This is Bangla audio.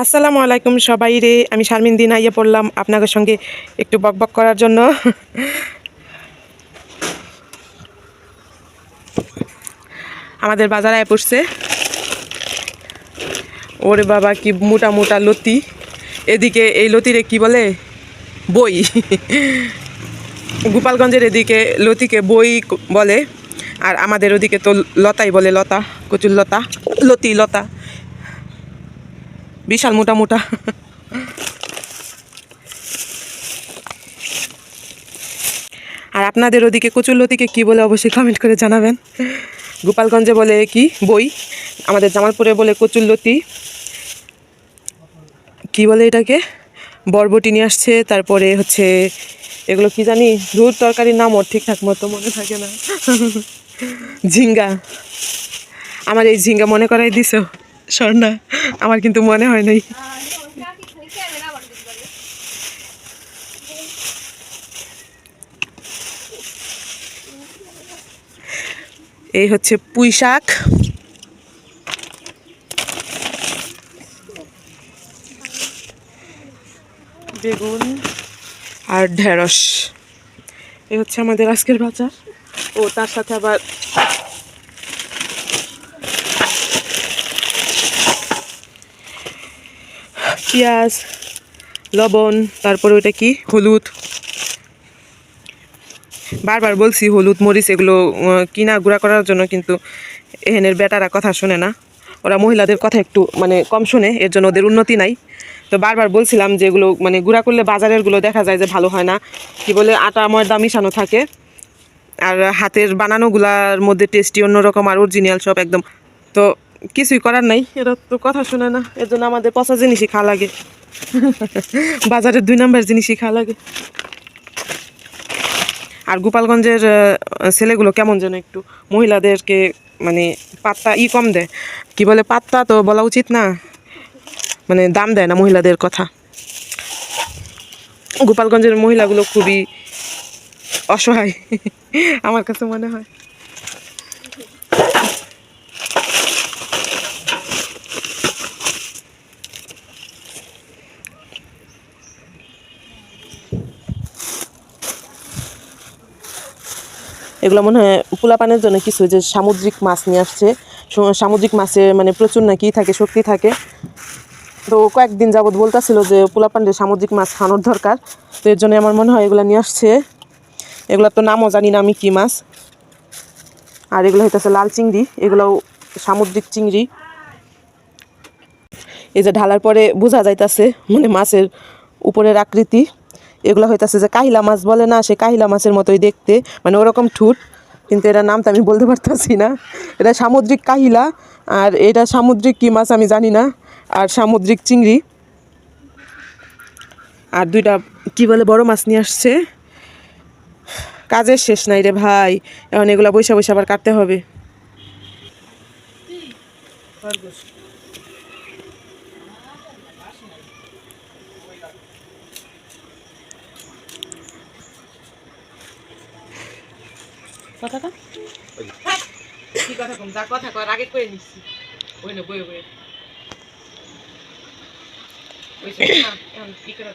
আসসালামু আলাইকুম সবাই রে। আমি শারমিন দিন আইয়ে পড়লাম আপনাদের সঙ্গে একটু বকবক করার জন্য। আমাদের বাজারে আয় পড়ছে ওরে বাবা, কি মোটা মোটা লতি। এদিকে এই লতিরে কি বলে? বই। গোপালগঞ্জের এদিকে লতিকে বই বলে, আর আমাদের ওদিকে তো লতাই বলে লতা, কচুর লতা, লতি লতা। বিশাল মোটা মোটা। আর আপনাদের ওদিকে কচুরলতিকে কি বলে অবশ্যই কমেন্ট করে জানাবেন। গোপালগঞ্জে বলে কি? বই। আমাদের জামালপুরে বলে কচুরলতি। কি বলে এটাকে? বরবটি নিয়ে আসছে, তারপরে হচ্ছে এগুলো কি জানি? দুধ তরকারির নাম ওর ঠিকঠাক মতো মনে থাকে না। ঝিঙ্গা। আমার এই ঝিঙ্গা মনে করাই দিছ, স্বর্ণা। আমার কিন্তু মনে হয় নাই। এই হচ্ছে পুঁই শাক। বেগুন আর ঢেঁড়স। এই হচ্ছে আমাদের আজকের বাজার। ও তার সাথে আবার পেঁয়াজ, লবণ, তারপরে ওটা কি? হলুদ। বারবার বলছি, হলুদ, মরিচ এগুলো কিনা গুঁড়া করার জন্য কিন্তু এহেনের বেটারা কথা শোনে না। ওরা মহিলাদের কথা একটু মানে কম শোনে, এর জন্য ওদের উন্নতি নাই। তো বারবার বলছিলাম যে এগুলো মানে গুঁড়া করলে বাজারেরগুলো দেখা যায় যে ভালো হয় না। কি বলে, আটা, ময়দা মিশানো থাকে। আর হাতের বানানোগুলার মধ্যে টেস্টি অন্যরকম আর অরিজিনাল সব একদম। তো কিছুই করার নাই, এরা তো কথা শোনে না। এর জন্য আমাদের পচা জিনিসই খাওয়া লাগে। বাজারের দুই নাম্বার জিনিসই খাওয়া লাগে। আর গোপালগঞ্জের ছেলেগুলো কেমন যেন একটু মহিলাদেরকে মানে পাত্তা ই কম দেয়। কি বলে পাত্তা তো বলা উচিত না মানে দাম দেয় না মহিলাদের কথা। গোপালগঞ্জের মহিলাগুলো খুবই অসহায়, আমার কাছে মনে হয়। এগুলো মনে হয় পোলাপানের জন্য কিছু, যে সামুদ্রিক মাছ নিয়ে আসছে। সামুদ্রিক মাছে মানে প্রচুর নাকি থাকে, শক্তি থাকে। তো কয়েকদিন যাবৎ বলতেছিল যে পোলাপানের সামুদ্রিক মাছ খানোর দরকার। তো এর জন্য আমার মনে হয় এগুলো নিয়ে আসছে। এগুলোর তো নামও জানি না আমি কী মাছ। আর এগুলো হইতেছে লাল চিংড়ি, এগুলোও সামুদ্রিক চিংড়ি। এই যে ঢালার পরে বোঝা যাইতাছে মানে মাছের উপরের আকৃতি। এগুলো হইতাছে যে কাহিলা মাছ বলে না, সে কাহিলা মাছের মতোই দেখতে। মানে ওরকম ঠুট, কিন্তু এটার নাম তো আমি বলতে পারতাছি না। এটা সামুদ্রিক কাহিলা, আর এটা সামুদ্রিক কী মাছ আমি জানি না, আর সামুদ্রিক চিংড়ি। আর দুইটা, কি বলে, বড় মাছ নিয়ে আসছে। কাজের শেষ নাই রে ভাই, এখন এগুলো বৈশা বৈশা আবার কাটতে হবে। কথাটা? কি কথা কম? যা কথা কর, আগে কয়ে নিচ্ছি। ওই না বয়ে বয়ে ওই না কি করে?